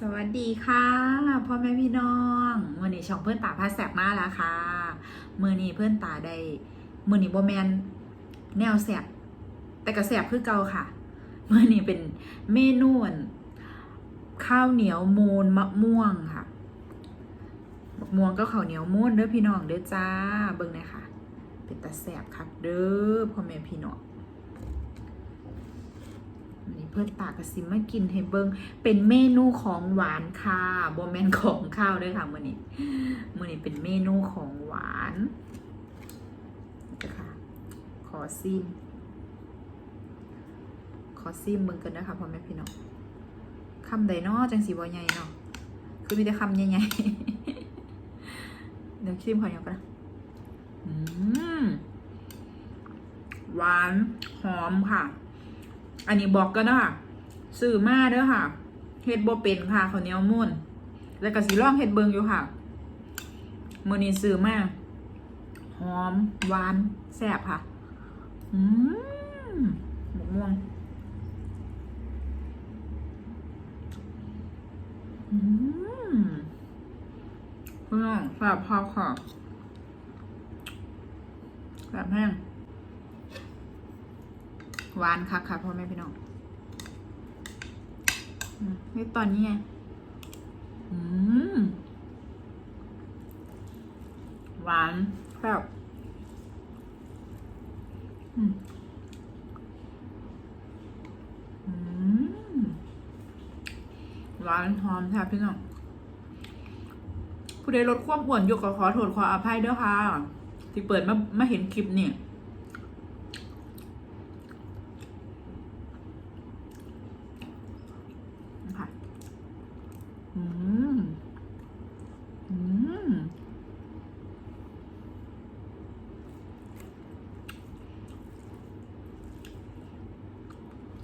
สวัสดีค่ะพ่อแม่พี่น้องมือนี้ช่องเพื่อนตาพาแสบมาแล้วค่ะมื่อนี้เพื่อนตาได้มื่อนี้โบแมนแนวแสบแต่กระแสบคือเก่าค่ะมื่อนี้เป็นเมนูอั่นข้าวเหนียวมูนมะม่วงค่ะมะม่วงก็ข้าวเหนียวมูนเด้อพี่น้องเด้อจ้าเบิ่งหน่อยค่ะ เป็นตาแสบครับเด้อพ่อแม่พี่น้อง นนี้เพื่อนตากระซิมมากินให้เบิงเป็นเมนูของหวานค่ะบอแมนของข้าวด้วยค่ะมื่อนี้มื่อนี้เป็นเมนูของหวานนี่ค่ะขอซิมขอซิมมึงกันนะคะพ่อแม่พี่น้องคำใดเนอจังสีบอใหญ่เนาะคือมีแต่คำใหญ่ๆเดี๋ยวซิมขออย่างก่อนนะหวานหอมค่ะ อันนี้บอกกันนะค่ะซื้อมาเด้อค่ะเฮ็ดบ่เป็นค่ะข้าวเหนียวมุ่นแล้วก็สิลองเฮ็ดเบิงอยู่ค่ะมื้อนี้ซื้อมาหอมหวานแซ่บค่ะ อืมหมกม่วงอืมพี่น้องแซ่บพอค่ะแซ่บแห้ง หวานค่ะค่ะพ่อแม่พี่น้องอืมนี่ตอนนี้ไงอืมหวานแซ่บอืมอืมหวานหอมแซ่บพี่น้องผู้ใดลดความอ้วนอยู่ก็ขอโทษขออภัยด้วยค่ะ ที่เปิดมามาเห็นคลิปนี่ค่ะ อืม อืม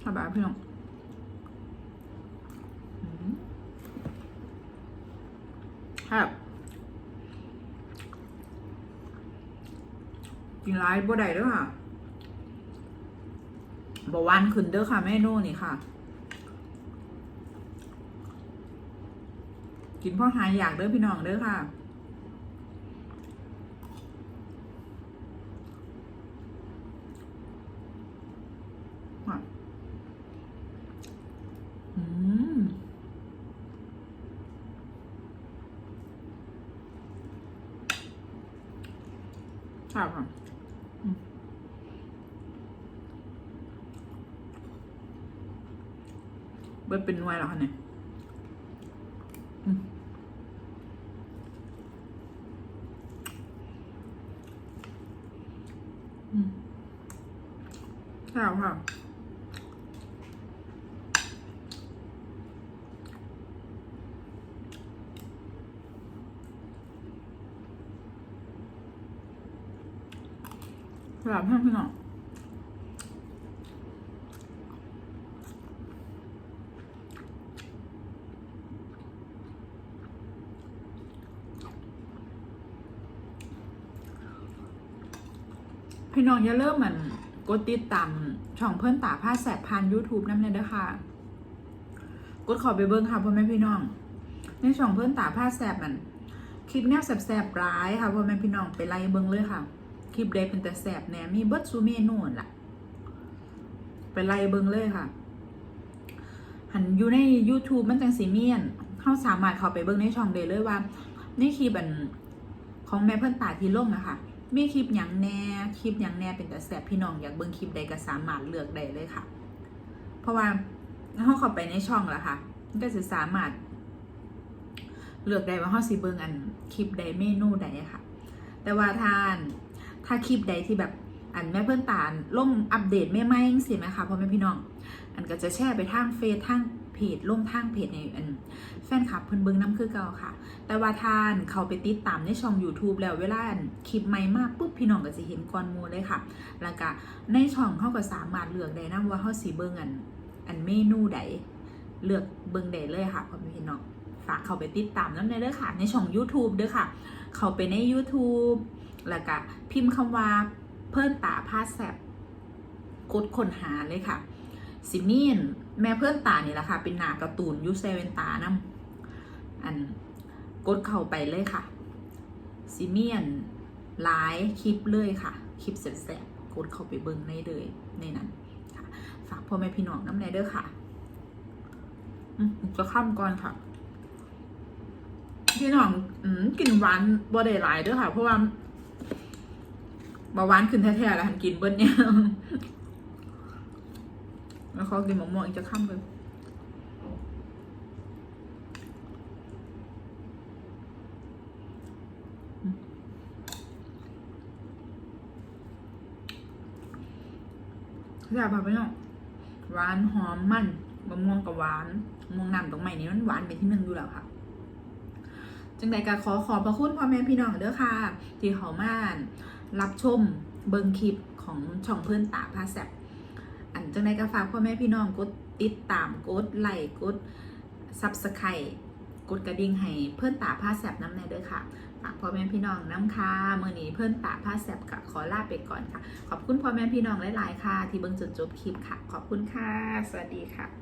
ส บายพี่น้องครับกินร้ายบ่ได้ด้วยค่ะบวานขึ้นเด้อค่ะแม่โน่นี่ค่ะ กินพ่อหายอยากเด้อพี่น้องเด้อค่ะอืมครั บค่ะเบิดเป็นหน่วยเหรอคะเนี่ยอืมอืมครับค่ะ แบบให้พี่น้องพี่น้องอย่าเริ่มเหมือนกดติดตามช่องเพื่อนตาผ้าแสบพัน YouTube นั่นเลยเด้อค่ะกดขอไปเบิ้งค่ะพ่อแม่พี่น้อง ในช่องเพื่อนตาผ้าแสบมันคลิปแนวแสบๆร้ายค่ะพ่อแม่พี่น้องไปไล่เบิ้งเลยค่ะ คลิปใดเป็นแต่แสบแหนมีเบิร์ดซูเมนู่นล่ะ ไปไล่เบิงเลยค่ะ หันอยู่ใน YouTube มันจังสีเมียนเข้าสามารถเข้าไปเบิงในช่องเดเลยว่านี่คลิปอันของแม่เพื่อนตาที่ลงนะค่ะ มีคลิปหยังแน่คลิปหยังแน่เป็นแต่แสบพี่น้องอยากเบิงคลิปใดก็สามารถเลือกได้เลยค่ะ เพราะว่าเขาเข้าไปในช่องแล้วค่ะก็จะสามารถ เลือกได้ว่าเขาสิเบิงอันคลิปใดเมนูใดค่ะ แต่ว่าทาน ถ้าคลิปใดที่แบบอันแม่เพื่อนตาลลงอัปเดตไม่ไม่สิไหมคะพ่อแม่พี่น้อง อันก็จะแชร์ไปทางเฟซทางเพจลงทางเพจในอันแฟนคลับเพิ่นเบิ่งน้ำคือเก่าค่ะ แต่ว่าทานเขาไปติดตามในช่อง YouTube แล้วเวลาอันคลิปใหม่มากปุ๊บพี่น้องก็จะเห็นก่อนมูเลยค่ะ แล้วก็ในช่องเขาก็สามารถเลือกได้นะว่าเขาสิเบิ่งอันอันเมนูใดเลือกเบิ่งได้เลยค่ะพ่อแม่พี่น้องฝากเขาไปติดตามน้ำในเด้อค่ะในช่อง YouTube เด้อค่ะ เขาไปใน YouTube แล้วก็พิมพ์คำว่าเพิ่นตาพาแซบกดค้นหาเลยค่ะสิมีนแม่เพื่อนตานี่แหละค่ะ เป็นหนาการ์ตูนยูเซเวนตานอันกดเข้าไปเลยค่ะซิเมียนไลฟ์คลิปเลยค่ะ คลิปแสบๆกดเข้าไปเบิ่งในเลยในนั้นค่ะ ฝากพ่อแม่พี่น้องน้ำแน่เด้อค่ะจะข้ามก่อนค่ะ พี่น้องอกินหวานบ่ได้หลายเด้อค่ะ เพราะว่า บาหวานขึ้นแท้ๆแล้วหันกินเบิ้ลเนี่ยแล้วเขากินมะม่วงอีกจะข้ามเลยอยากพาไปเนาะหวานหอมมันมะม่วงกับหวานมะม่วงน้ำตรงใหม่นี้มันหวานเป็นที่หนึ่งอยู่แล้วค่ะ จังใดก็ขอขอบพระคุณพ่อแม่พี่น้องเด้อค่ะ ที่เขามาน รับชมเบิงคลิปของช่องเพื่อนตาพาแซบอันจังใดก็ฝากพ่อแม่พี่น้องกดติดตามกดไลค์กดซับสไครต์กดกระดิ่งให้เพื่อนตาพาแซบน้ำในเด้อค่ะฝากพ่อแม่พี่น้องน้ำค่ะเมื่อนี้เพื่อนตาพาแซบกับขอลาไปก่อนค่ะ ขอบคุณพ่อแม่พี่น้องหลาย ๆ ค่ะ ที่เบิ่งจนจบคลิปค่ะ ขอบคุณค่ะ สวัสดีค่ะ